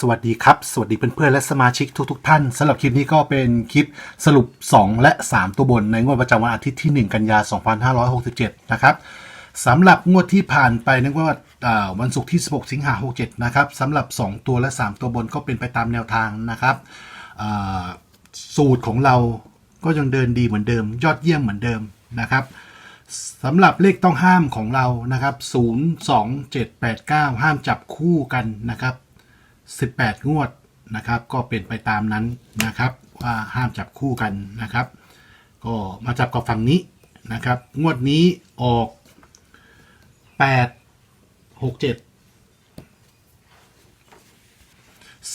สวัสดีครับ สวัสดีเพื่อนๆและสมาชิกทุกๆท่านสำหรับคลิปนี้ก็เป็นคลิปสรุป 2 และ 3 ตัวบนในงวดประจำวันอาทิตย์ที่ 1 กันยา 2567 นะครับสำหรับงวดที่ผ่านไปในงวดวันศุกร์ที่ 16 สิงหา67 นะครับสำหรับ 2 ตัวและ 3 ตัวบนก็เป็นไปตามแนวทางนะครับสูตรของเราก็ยังเดินดีเหมือนเดิม ยอดเยี่ยมเหมือนเดิมนะครับสำหรับเลขต้องห้ามของเรานะครับ 0 2 7 8 9 ห้ามจับคู่กันนะครับ 18 งวดนะครับ ก็เป็นไปตามนั้นนะครับว่าห้ามจับคู่กันนะครับ ก็มาจับกับฝั่งนี้นะครับ งวดนี้ออก 8 6 7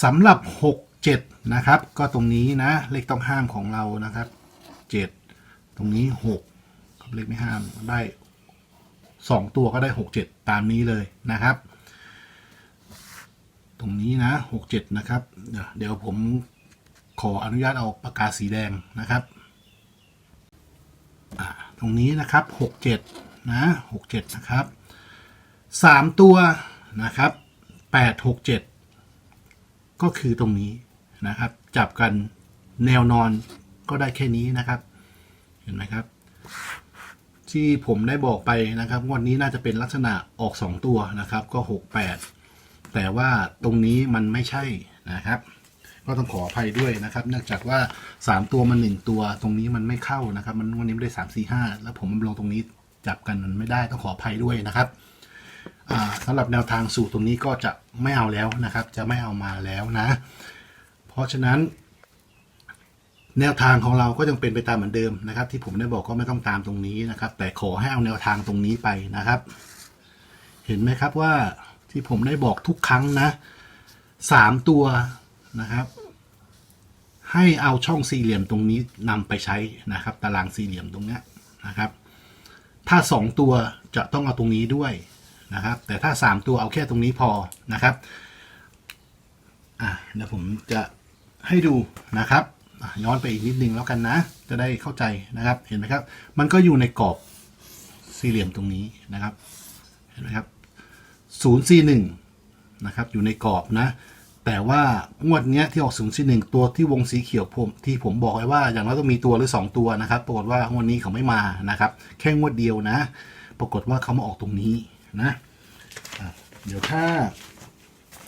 สำหรับ 6 7 นะครับ ก็ตรงนี้นะ เลขต้องห้ามของเรานะครับ 7 ตรงนี้6ครับเลขไม่ห้ามได้สองตัวก็ได้หกเจ็ดตามนี้เลยนะครับ ตรงนี้นะหกเจ็ดนะครับ เดี๋ยวผมขออนุญาตเอาปากกาสีแดงนะครับอ่าตรงนี้นะครับหกเจ็ดนะหกเจ็ดนะครับสามตัวนะครับแปดหกเจ็ดก็คือตรงนี้นะครับ จับกันแนวนอนก็ได้แค่นี้นะครับ เห็นไหมครับ ที่ผมได้บอกไปนะครับงวดนี้น่าจะเป็นลักษณะออก 2 ตัวนะครับ ก็ 68 แต่ว่าตรงนี้มันไม่ใช่นะครับ ก็ต้องขออภัยด้วยนะครับ เนื่องจากว่า 3 ตัวมัน 1 ตัวตรงนี้มันไม่เข้านะครับ มันวันนี้ไม่ได้ 3 4 5 แล้วผมลงตรงนี้จับกันมันไม่ได้ต้องขออภัยด้วยนะครับอ่าสำหรับแนวทางสูตรตรงนี้ก็จะไม่เอาแล้วนะครับ จะไม่เอามาแล้วนะ เพราะฉะนั้น แนวทางของเราก็ยังเป็นไปตามเหมือนเดิมนะครับ ที่ผมได้บอกก็ไม่ต้องตามตรงนี้นะครับ แต่ขอให้เอาแนวทางตรงนี้ไปนะครับ เห็นไหมครับว่า ที่ผมได้บอกทุกครั้งนะสามตัวนะครับ ให้เอาช่องสี่เหลี่ยมตรงนี้นำไปใช้นะครับ ตารางสี่เหลี่ยมตรงนี้นะครับ ถ้าสองตัวจะต้องเอาตรงนี้ด้วยนะครับ แต่ถ้าสามตัวเอาแค่ตรงนี้พอนะครับอะเดี๋ยวผมจะให้ดูนะครับย้อนไปอีกนิดนึงแล้วกันนะ จะได้เข้าใจนะครับ เห็นไหมครับ มันก็อยู่ในกรอบสี่เหลี่ยมตรงนี้นะครับ เห็นไหมครับ ศูนย์สี่หนึ่งนะครับอยู่ในกรอบนะ แต่ว่างวดเนี้ยที่ออกศูนย์สี่หนึ่งตัวที่วงสีเขียวผมที่ผมบอกไว้ว่าอย่างน้อยต้องมีตัวหรือ 2 ตัวนะครับ ปรากฏว่างวดนี้เขาไม่มานะครับ แค่งวดเดียวนะ ปรากฏว่าเขามาออกตรงนี้นะะเดี๋ยวถ้า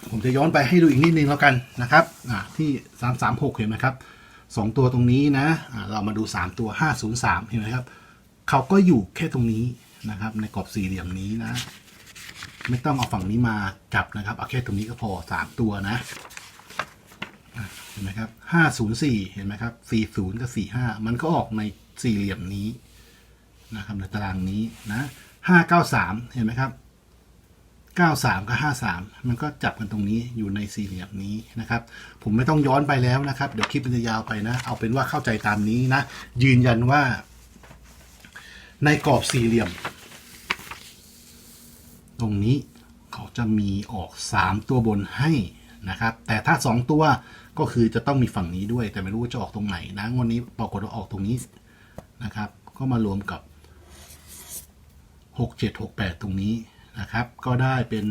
ผมจะย้อนไปให้ดูอีกนิดนึงแล้วกันนะครับที่สามามหกเห็นไหมครับสองตัวตรงนี้นะะเรามาดูสามตัวห้าศูนย์สามเห็นไหมครับเขาก็อยู่แค่ตรงนี้นะครับ ในกรอบสี่เหลี่ยมนี้นะ ไม่ต้องเอาฝั่งนี้มาจับนะครับเอาแค่ตรงนี้ก็พอสามตัวนะเห็นไหมครับห้าศูนย์สี่เห็นไหมครับสี่ศูนย์กับสี่ห้ามันก็ออกในสี่เหลี่ยมนี้นะครับในตารางนี้นะห้าเก้าสามเห็นไหมครับ93กับ53มันก็จับกันตรงนี้อยู่ในสี่เหลี่ยมนี้นะครับ ผมไม่ต้องย้อนไปแล้วนะครับ เดี๋ยวคลิปมันจะยาวไปนะ เอาเป็นว่าเข้าใจตามนี้นะ ยืนยันว่า ในกรอบสี่เหลี่ยม ตรงนี้เขาจะมีออก 3 ตัวบนให้นะครับ แต่ถ้า 2 ตัวก็คือจะต้องมีฝั่งนี้ด้วย แต่ไม่รู้ว่าจะออกตรงไหนนะงวันนี้ปรากฏว่าออกตรงนี้นะครับ ก็มารวมกับ 6 7 6 8 ตรงนี้นะครับ ก็ได้เป็น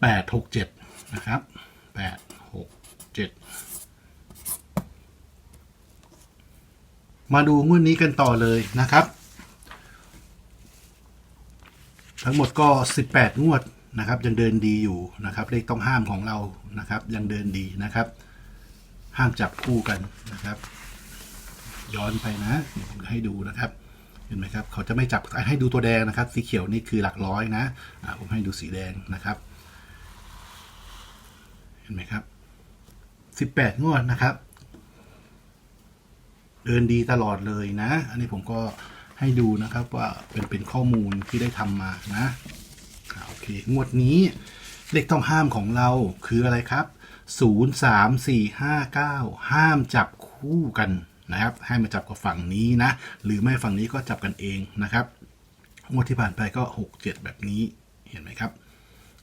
แปดหกเจ็ดนะครับแปดหกเจ็ดมาดูงวดนี้กันต่อเลยนะครับ ทั้งหมดก็ 18 งวดนะครับ ยังเดินดีอยู่นะครับ เลขต้องห้ามของเรานะครับ ยังเดินดีนะครับ ห้ามจับคู่กันนะครับ ย้อนไปนะผมให้ดูนะครับเห็นไหมครับเขาจะไม่จับให้ดูตัวแดงนะครับ สีเขียวนี่คือหลักร้อยนะผมให้ดูสีแดงนะครับ เห็นไหมครับ 18 งวดนะครับ เดินดีตลอดเลยนะ อันนี้ผมก็ ให้ดูนะครับว่าเป็นเป็นข้อมูลที่ได้ทำมานะโอเคงวดนี้เลขต้องห้ามของเราคืออะไรครับ 0 3 4 5 9 ห้ามจับคู่กันนะครับให้มาจับกับฝั่งนี้นะ หรือไม่ฝั่งนี้ก็จับกันเองนะครับงวดที่ผ่านไปก็ 6 7 แบบนี้เห็นไหมครับ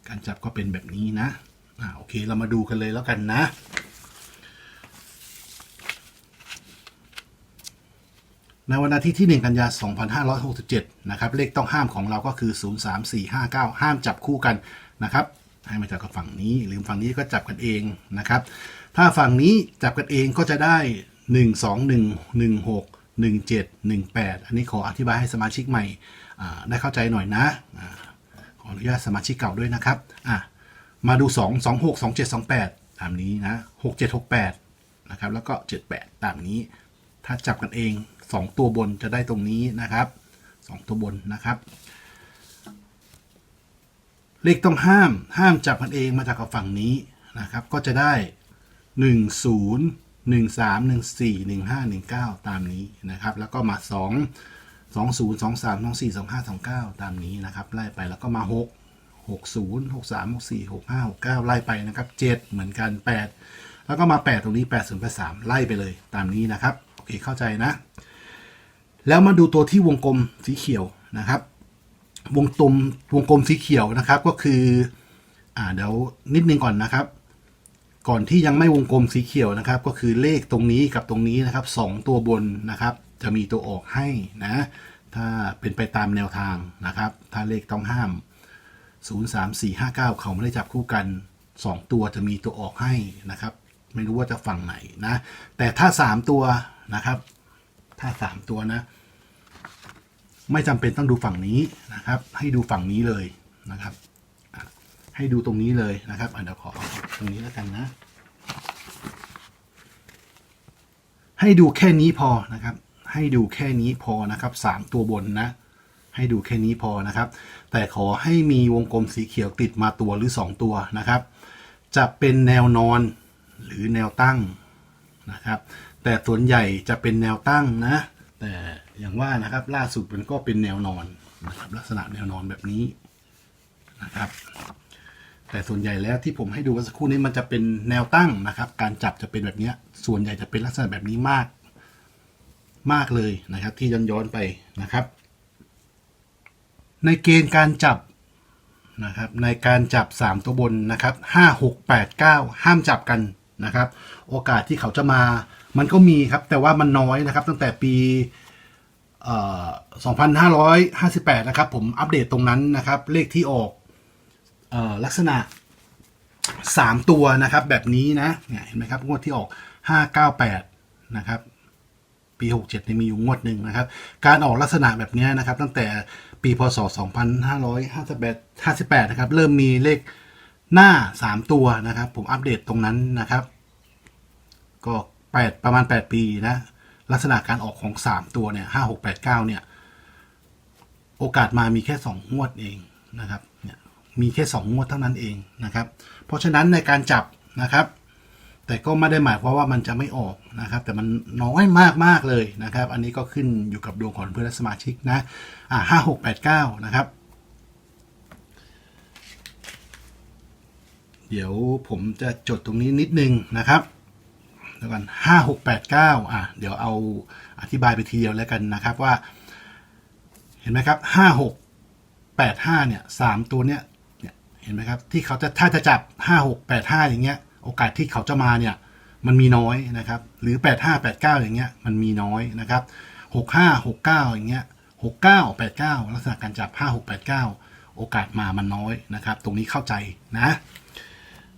การจับก็เป็นแบบนี้นะอ่าโอเคเรามาดูกันเลยแล้วกันนะ ในวันอาทิตย์ที่ 1 กันยา2567 นะครับ เลขต้องห้ามของเราก็คือ 03459 ห้ามจับคู่กันนะครับ ให้มาจับกับฝั่งนี้ หรือฝั่งนี้ก็จับกันเองนะครับ ถ้าฝั่งนี้จับกันเองก็จะได้ 1 2 1 1 6 1 7 1 8 อันนี้ขออธิบายให้สมาชิกใหม่ได้เข้าใจหน่อยนะอ่าขออนุญาตสมาชิกเก่าด้วยนะครับอะมาดู 2 2 6 2 7 2 8 ตามนี้นะ 6 7 6 8 นะครับ แล้วก็ 7 8 ตามนี้ ถ้าจับกันเอง 2 ตัวบนจะได้ตรงนี้นะครับ 2 ตัวบนนะครับ เลขต้องห้ามห้ามจับกันเองมาจากฝั่งนี้นะครับ ก็จะได้ 1 0 1 3 1 4 1 5 1 9 ตามนี้นะครับ แล้วก็มา 2 2 0 2 3 2 4 2 5 2 9 ตามนี้นะครับ ไล่ไปแล้วก็มา 6 6 0 6 3 6 4 6 5 6 9 ไล่ไปนะครับ 7 เหมือนกัน 8 แล้วก็มา 8 ตรงนี้ 8 0 8 3 ไล่ไปเลยตามนี้นะครับ โอเคเข้าใจนะ แล้วมาดูตัวที่วงกลมสีเขียวนะครับ วงกลมวงกลมสีเขียวนะครับก็คืออ่าเดี๋ยวนิดนึงก่อนนะครับ ก่อนที่ยังไม่วงกลมสีเขียวนะครับ ก็คือเลขตรงนี้กับตรงนี้นะครับสองตัวบนนะครับ จะมีตัวออกให้นะ ถ้าเป็นไปตามแนวทางนะครับ ถ้าเลขต้องห้าม 0 3 4 5 9 เขาไม่ได้จับคู่กัน 2 ตัวจะมีตัวออกให้นะครับ ไม่รู้ว่าจะฝั่งไหนนะ แต่ถ้า 3 ตัวนะครับ ถ้า 3 ตัวนะ ไม่จำเป็นต้องดูฝั่งนี้นะครับ ให้ดูฝั่งนี้เลยนะครับ ให้ดูตรงนี้เลยนะครับอะเดี๋ยวขอเอาตรงนี้แล้วกันนะ ให้ดูแค่นี้พอนะครับ ให้ดูแค่นี้พอนะครับสามตัวบนนะ ให้ดูแค่นี้พอนะครับ แต่ขอให้มีวงกลมสีเขียวติดมาตัวหรือ 2 ตัวนะครับ จะเป็นแนวนอนหรือแนวตั้งนะครับ แต่ส่วนใหญ่จะเป็นแนวตั้งนะ แต่อย่างว่านะครับล่าสุดมันก็เป็นแนวนอนนะครับลักษณะแนวนอนแบบนี้นะครับ แต่ส่วนใหญ่แล้วที่ผมให้ดูเมื่อสักครู่นี้มันจะเป็นแนวตั้งนะครับ การจับจะเป็นแบบนี้ส่วนใหญ่จะเป็นลักษณะแบบนี้มาก มากเลยนะครับ ที่ย้อนย้อนๆไปนะครับ ในเกณฑ์การจับนะครับในการจับ 3 ตัวบนนะครับ 5 6 8 9 ห้ามจับกันนะครับ โอกาสที่เขาจะมา มันก็มีครับ แต่ว่ามันน้อยนะครับ ตั้งแต่ปีเอ่อ2558 นะครับ ผมอัปเดตตรงนั้นนะครับ เลขที่ออกออลักษณะ 3 ตัวนะครับ แบบนี้นะเห็นไหมครับงวดที่ออก 598 นะครับปี 67เนี่ยมีอยู่งวดหนึ่งนะครับ การออกลักษณะแบบนี้นะครับ ตั้งแต่ปีพศ 2558 58 นะครับ เริ่มมีเลขหน้า 3 ตัวนะครับ ผมอัปเดตตรงนั้นนะครับ ก็ 8ประมาณ8ปีนะ ลักษณะการออกของ3ตัวเนี่ย5 6 8 9เนี่ย โอกาสมามีแค่2งวดเองนะครับเนี่ยมีแค่2งวดเท่านั้นเองนะครับ เพราะฉะนั้นในการจับนะครับ แต่ก็ไม่ได้หมายความว่ามันจะไม่ออกนะครับ แต่มันน้อยมากมากเลยนะครับ อันนี้ก็ขึ้นอยู่กับดวงของเพื่อนสมาชิกนะอ่าห้าหกแปดเก้านะครับเดี๋ยวผมจะจดตรงนี้นิดนึงนะครับ เดี๋ยวกันห้าหกแปดเก้าอะเดี๋ยวเอาอธิบายไปทีเดียวแล้วกันนะครับว่า เห็นไหมครับห้าหกแปดห้าเนี่ยสามตัวเนี้ยเนี่ยเห็นไหมครับที่เขาจะถ้าจะจับห้าหกแปดห้าอย่างเงี้ย โอกาสที่เขาจะมาเนี่ยมันมีน้อยนะครับ หรือแปดห้าแปดเก้าอย่างเงี้ยมันมีน้อยนะครับหกห้าหกเก้าอย่างเงี้ยหกเก้าแปดเก้าลักษณะการจับห้าหกแปดเก้าโอกาสมามันน้อยนะครับ ตรงนี้เข้าใจนะ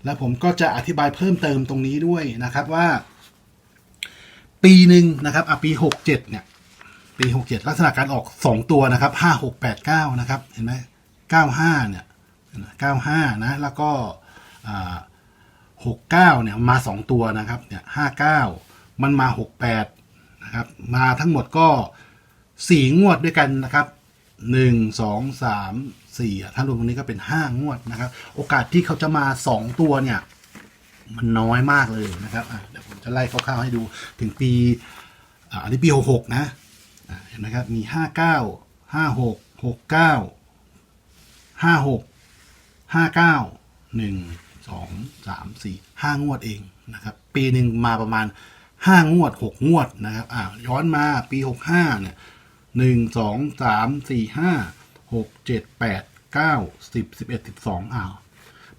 แล้วผมก็จะอธิบายเพิ่มเติมตรงนี้ด้วยนะครับว่า ปีหนึ่งนะครับอะปีหกเจ็ดเนี่ย ปีหกเจ็ดลักษณะการออกสองตัวนะครับห้าหกแปดเก้านะครับ เห็นไหมเก้าห้าเนี่ยเก้าห้านะ แล้วก็หกเก้าเนี่ยมาสองตัวนะครับ เนี่ยห้าเก้ามันมาหกแปดนะครับ มาทั้งหมดก็สี่งวดด้วยกันนะครับหนึ่งสองสามสี่ถ้ารวมตรงนี้ก็เป็นห้างวดนะครับ โอกาสที่เขาจะมาสองตัวเนี่ย มันน้อยมากเลยนะครับเดี๋ยวผมจะไล่คร่าวๆให้ดูถึงปีอันนี้ปีหกหกนะเห็นไหมครับมีห้าเก้าห้าหกหกเก้าห้าหกห้าเก้าหนึ่งสองสามสี่ห้างวดเองนะครับ ปีหนึ่งมาประมาณห้างวดหกงวดนะครับอ่าย้อนมาปีหกห้าเนี่ยหนึ่งสองสามสี่ห้าหกเจ็ดแปดเก้าสิบสิบเอ็ดสิบสองอ้าว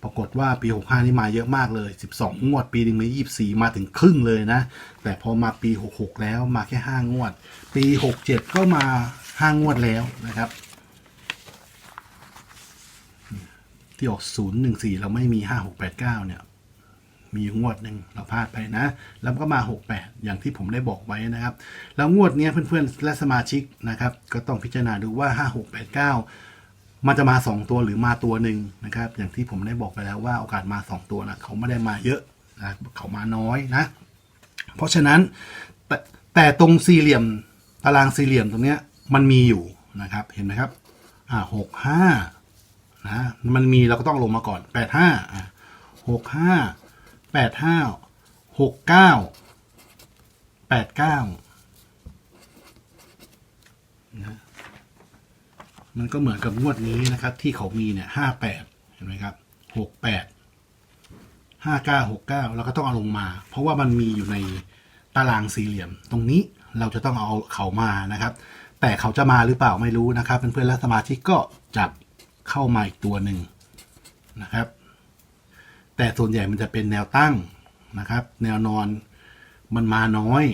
ปรากฏว่าปี 65 นี่มาเยอะมากเลย 12 งวด ปีหนึ่งมี24 มาถึงครึ่งเลยนะ แต่พอมาปี 66 แล้วมาแค่ 5 งวด ปี 67 ก็มา 5 งวดแล้วนะครับ ที่ออกศูนย์หนึ่งสี่เราไม่มีห้าหกแปดเก้าเนี่ย มีงวดหนึ่งเราพลาดไปนะ แล้วก็มา 68 อย่างที่ผมได้บอกไว้นะครับ แล้วงวดนี้เพื่อนๆ และสมาชิกนะครับ ก็ต้องพิจารณาดูว่า 5689 มันจะมา 2 ตัวหรือมาตัวหนึ่งนะครับ อย่างที่ผมได้บอกไปแล้วว่าโอกาสมา 2 ตัวนะเขาไม่ได้มาเยอะนะเขามาน้อยนะ เพราะฉะนั้นแตแต่ตรงสี่เหลี่ยมตารางสี่เหลี่ยมตรงเนี้ยมันมีอยู่นะครับเห็นไหมครับอ่าหกห้านะมันมีเราก็ต้องลงมาก่อนแปดห้าอ่าหกห้าแปดห้าหกเก้าแปดเก้านะ มันก็เหมือนกับงวดนี้นะครับ ที่เขามีเนี่ยห้าแปดเห็นไหมครับหกแปดห้าเก้าหกเก้าเราก็ต้องเอาลงมา เพราะว่ามันมีอยู่ในตารางสี่เหลี่ยม ตรงนี้เราจะต้องเอาเขามานะครับ แต่เขาจะมาหรือเปล่าไม่รู้นะครับเพื่อนๆและสมาชิกก็จับเข้ามาอีกตัวหนึ่งนะครับ แต่ส่วนใหญ่มันจะเป็นแนวตั้งนะครับ แนวนอนมันมาน้อย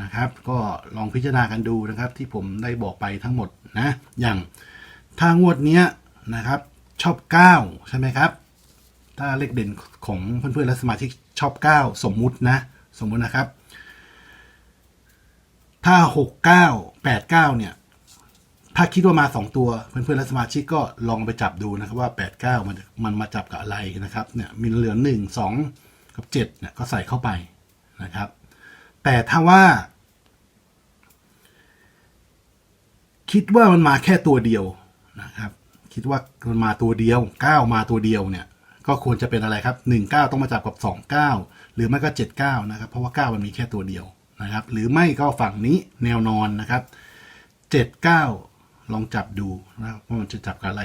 นะครับ ก็ลองพิจารณากันดูนะครับ ที่ผมได้บอกไปทั้งหมดนะอย่าง ถ้างวดเนี้ยนะครับชอบ 9 ใช่ไหมครับ ถ้าเลขเด่นของเพื่อนๆและสมาชิกชอบ 9 สมมุตินะ สมมุตินะครับ ถ้า 6 9 8 9 เนี่ย ถ้าคิดว่ามา 2 ตัวเพื่อนๆและสมาชิกก็ลองไปจับดูนะครับว่า 8 9 มันมันมาจับกับอะไรนะครับเนี่ยมีเหลือ 1 2 กับ 7 เนี่ยก็ใส่เข้าไปนะครับ แต่ถ้าว่า คิดว่ามันมาแค่ตัวเดียว นะครับ คิดว่ามันมาตัวเดียว 9 มาตัวเดียวเนี่ย ก็ควรจะเป็นอะไรครับ 1 9 ต้องมาจับกับ 2 9 หรือไม่ก็ 7 9 นะครับ เพราะว่า 9 มันมีแค่ตัวเดียวนะครับ หรือไม่ก็ฝั่งนี้แนวนอนนะครับ 7 9 ลองจับดูนะครับว่ามันจะจับกับอะไร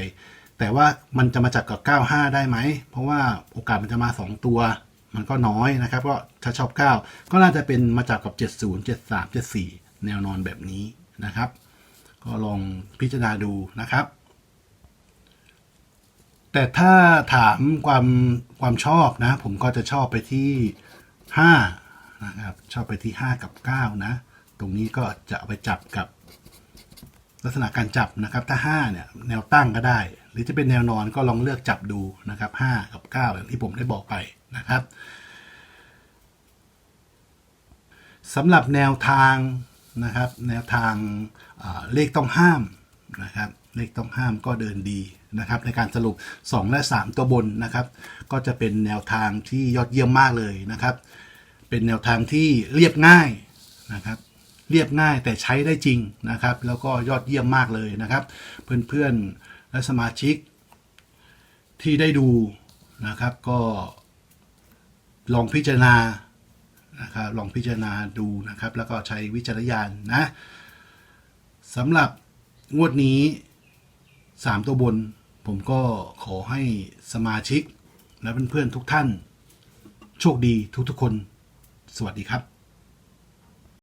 แต่ว่ามันจะมาจับกับ 95 ได้ไหม เพราะว่าโอกาสมันจะมา 2 ตัวมันก็น้อยนะครับ ก็ถ้าชอบ 9 ก็น่าจะเป็นมาจับกับ 70 73 74 แนวนอนแบบนี้นะครับ ก็ลองพิจารณาดูนะครับ แต่ถ้าถามความความชอบนะ ผมก็จะชอบไปที่5นะครับชอบไปที่ 5 กับ 9 นะ ตรงนี้ก็จะเอาไปจับกับลักษณะการจับนะครับ ถ้า 5 เนี่ย แนวตั้งก็ได้ หรือจะเป็นแนวนอนก็ลองเลือกจับดูนะครับ 5 กับ 9 อย่างที่ผมได้บอกไปนะครับสำหรับแนวทางนะครับ แนวทางเลขต้องห้ามนะครับ เลขต้องห้ามก็เดินดีนะครับในการสรุป 2 และ 3 ตัวบนนะครับ ก็จะเป็นแนวทางที่ยอดเยี่ยมมากเลยนะครับ เป็นแนวทางที่เรียบง่ายนะครับ เรียบง่ายแต่ใช้ได้จริงนะครับ แล้วก็ยอดเยี่ยมมากเลยนะครับ เพื่อนๆและสมาชิกที่ได้ดูนะครับก็ลองพิจารณานะครับลองพิจารณาดูนะครับ แล้วก็ใช้วิจารณญาณนะสำหรับงวดนี้ 3 ตัวบน ผมก็ขอให้สมาชิก และเพื่อนๆทุกท่าน โชคดีทุกๆคน สวัสดีครับ